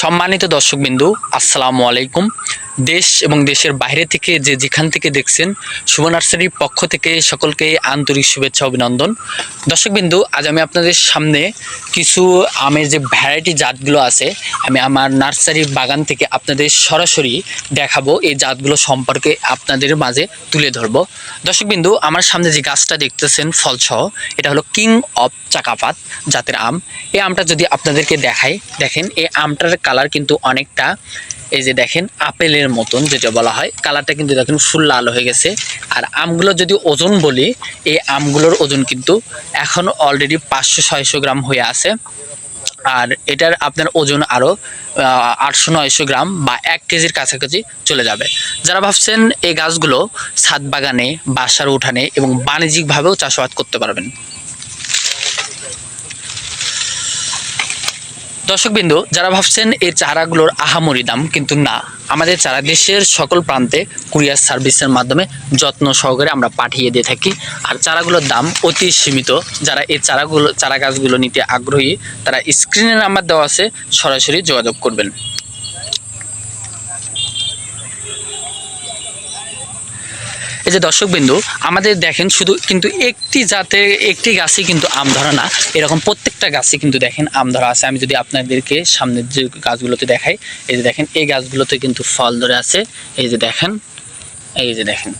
সম্মানিত দর্শকবিন্দু আসসালামু আলাইকুম। দেশ এবং দেশের বাইরে থেকে যে যেখান থেকে দেখছেন শুভ নার্সারির পক্ষ থেকে সকলকে আন্তরিক শুভেচ্ছা, অভিনন্দন। দর্শকবিন্দু, আজ আমি আপনাদের সামনে কিছু আমের যে ভ্যারাইটি জাতগুলো আছে, আমি আমার নার্সারির বাগান থেকে আপনাদের সরাসরি দেখাবো। এই জাতগুলো সম্পর্কে আপনাদের মাঝে তুলে ধরবো। দর্শকবিন্দু, আমার সামনে যে গাছটা দেখতেছেন ফলসহ, এটা হলো কিং অফ চাকাপাত জাতের আম। এই আমটা যদি আপনাদেরকে দেখাই, দেখেন, এই আমটার কালার কিন্তু অনেকটা, এই যে দেখেন, আপেলের মতন যেটা বলা হয় কালারটা কিন্তু দেখেন ফুল লাল হয়ে গেছে। আর আমগুলো যদি ওজন বলি, এই আমগুলোর ওজন কিন্তু এখন অলরেডি পাঁচশো, ছয়শো গ্রাম হয়ে আছে। আর এটার আপনার ওজন আরও আটশো, নয়শো গ্রাম বা এক কেজির কাছাকাছি চলে যাবে। যারা ভাবছেন এই গাছগুলো ছাদ বাগানে, বাসার উঠানে এবং বাণিজ্যিকভাবেও চাষাবাদ করতে পারবেন। দর্শকবিন্দু, যারা ভাবছেন এই চারাগুলোর আহামরি দাম, কিন্তু না। আমাদের চারা দেশের সকল প্রান্তে কুরিয়ার সার্ভিসের মাধ্যমে যত্ন সহকারে আমরা পাঠিয়ে দিয়ে থাকি। আর চারাগুলোর দাম অতি সীমিত। যারা এই চারাগুলো, চারা গাছগুলো নিতে আগ্রহী, তারা স্ক্রিনের নাম্বার দেওয়া আছে, সরাসরি যোগাযোগ করবেন। এই যে দর্শকবিন্দু, আমাদের দেখেন শুধু কিন্তু একটি জাতের একটি গাছই কিন্তু আম ধরা না, এরকম প্রত্যেকটা গাছই কিন্তু দেখেন আম ধরা আছে। আমি যদি আপনাদেরকে সামনের যে গাছগুলোতে দেখাই, এই যে দেখেন, এই গাছগুলোতে কিন্তু ফল ধরে আছে। এই যে দেখেন, এই যে দেখেন।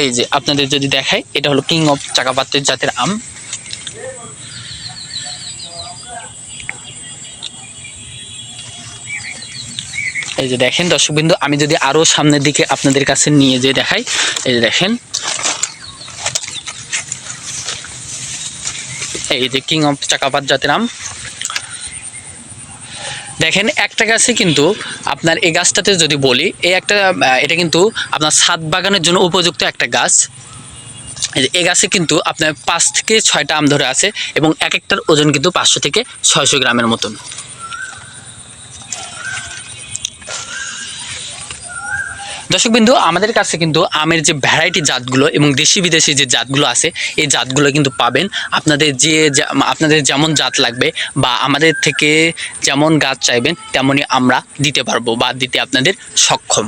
এই যে আপনাদের যদি দেখাই, এটা হলো কিং অফ চাকাপাতের জাতের আম। এই যে দেখেন, দর্শকবিন্দু, আমি যদি আরও সামনের দিকে আপনাদের কাছে নিয়ে যেয়ে দেখাই, এই যে দেখেন। এই যে কিং অফ চাকাপাত জাতের আম দেখেন, একটা গাছে কিন্তু আপনার এই গাছটাতে যদি বলি, এই একটা এটা কিন্তু আপনার ছাদ বাগানের জন্য উপযুক্ত একটা গাছ। এই গাছে কিন্তু আপনার পাঁচ থেকে ছয়টা আম ধরে আছে এবং এক একটার ওজন কিন্তু পাঁচশো থেকে ছয়শো গ্রামের মতন। দর্শকবিন্দু আমাদের কাছে কিন্তু আমের যে ভ্যারাইটি জাতগুলো এবং দেশি বিদেশি যে জাতগুলো আছে, এই জাতগুলো কিন্তু পাবেন। আপনাদের যে, আপনাদের যেমন জাত লাগবে বা আমাদের থেকে যেমন গাছ চাইবেন, তেমনই আমরা দিতে পারব বা দিতে আপনাদের সক্ষম।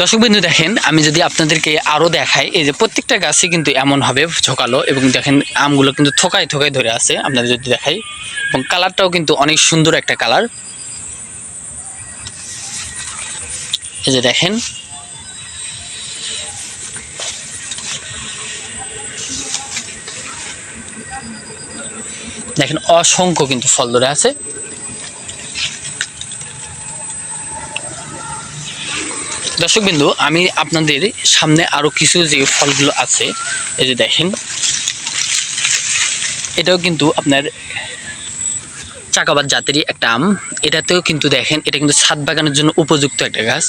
দর্শকবিন্দু, দেখেন, আমি যদি আপনাদেরকে আরও দেখাই, এই যে প্রত্যেকটা গাছই কিন্তু এমন হবে, ঝোকালো, এবং দেখেন, আমগুলো কিন্তু থোকায় থোকায় ধরে আছে, আপনাদের যদি দেখাই, এবং কালারটাও কিন্তু অনেক সুন্দর একটা কালার। এই যে দেখেন দেখেন, অসংখ্য কিন্তু ফল ধরে আছে। দর্শকবিন্দু আমি আপনাদের সামনে আরও কিছু যে ফলগুলো আছে, এই যে দেখেন। এটাও কিন্তু আপনার চাকাবাদ জাতেরই একটা আম। এটাতেও কিন্তু দেখেন, এটা কিন্তু ছাদ বাগানের জন্য উপযুক্ত একটা গাছ।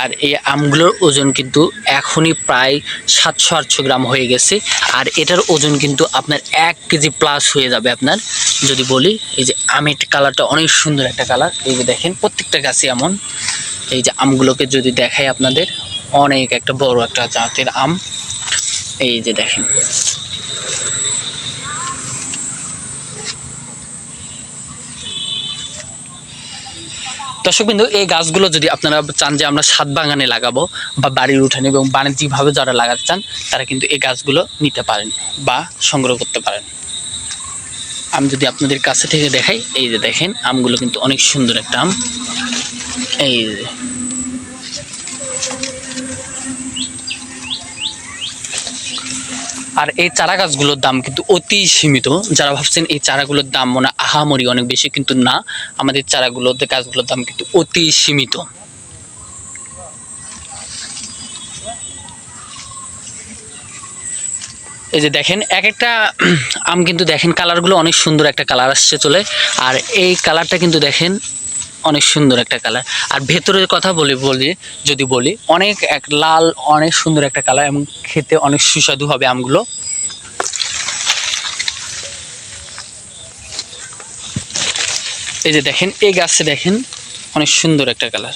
আর এই আমগুলোর ওজন কিন্তু এখনই প্রায় সাতশো আটশো গ্রাম হয়ে গেছে। আর এটার ওজন কিন্তু আপনার এক কেজি প্লাস হয়ে যাবে আপনার। যদি বলি, এই যে আমের কালারটা অনেক সুন্দর একটা কালার। এই যে দেখেন, প্রত্যেকটা গাছই এমন। এই যে আমগুলোকে যদি দেখাই আপনাদের, অনেক একটা বড় একটা জাতের আম। এই যে দেখেন। দর্শকবিন্দু, এই গাছগুলো যদি আপনারা চান যে আমরা সাত বাগানে লাগাবো বা বাড়ির উঠানে এবং বাণিজ্যিকভাবে যারা লাগাতে চান, তারা কিন্তু এই গাছগুলো নিতে পারেন বা সংগ্রহ করতে পারেন। আমি যদি আপনাদের কাছে থেকে দেখাই, এই যে দেখেন, আমগুলো কিন্তু অনেক সুন্দর একটা আম। এই আর এই চারা গাছগুলোর দাম কিন্তু অতি সীমিত। যারা ভাবছেন এই চারাগুলোর দাম মনে আহামরি অনেক বেশি, কিন্তু না, আমাদের চারাগুলোর গাছগুলোর দাম কিন্তু অতি সীমিত। এই যে দেখেন, এক একটা আম কিন্তু দেখেন কালারগুলো অনেক সুন্দর একটা কালার আসছে চলে। আর এই কালারটা কিন্তু দেখেন অনেক সুন্দর একটা কালার। আর ভেতরের কথা বলি বলি, যদি বলি, অনেক এক লাল, অনেক সুন্দর একটা কালার এবং খেতে অনেক সুস্বাদু হবে আমগুলো। এই যে দেখেন, এই গাছে দেখেন, অনেক সুন্দর একটা কালার।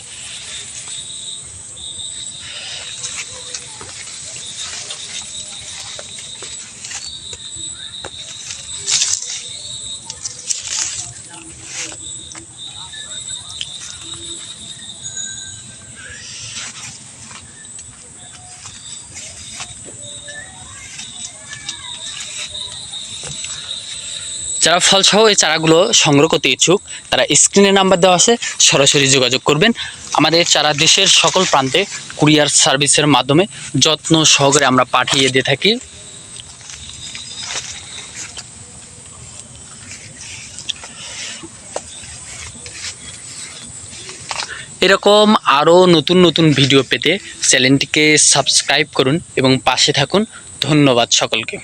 যারা ফলসহ এই চারাগুলো সংগ্রহ করতে ইচ্ছুক, তারা স্ক্রিনে নাম্বার দেওয়া আছে, সরাসরি যোগাযোগ করবেন। আমাদের চারা দেশের সকল প্রান্তে কুরিয়ার সার্ভিসের মাধ্যমে যত্ন সহকারে আমরা পাঠিয়ে দিয়ে থাকি। এরকম আরও নতুন নতুন ভিডিও পেতে চ্যানেলটিকে সাবস্ক্রাইব করুন এবং পাশে থাকুন। ধন্যবাদ সকলকে।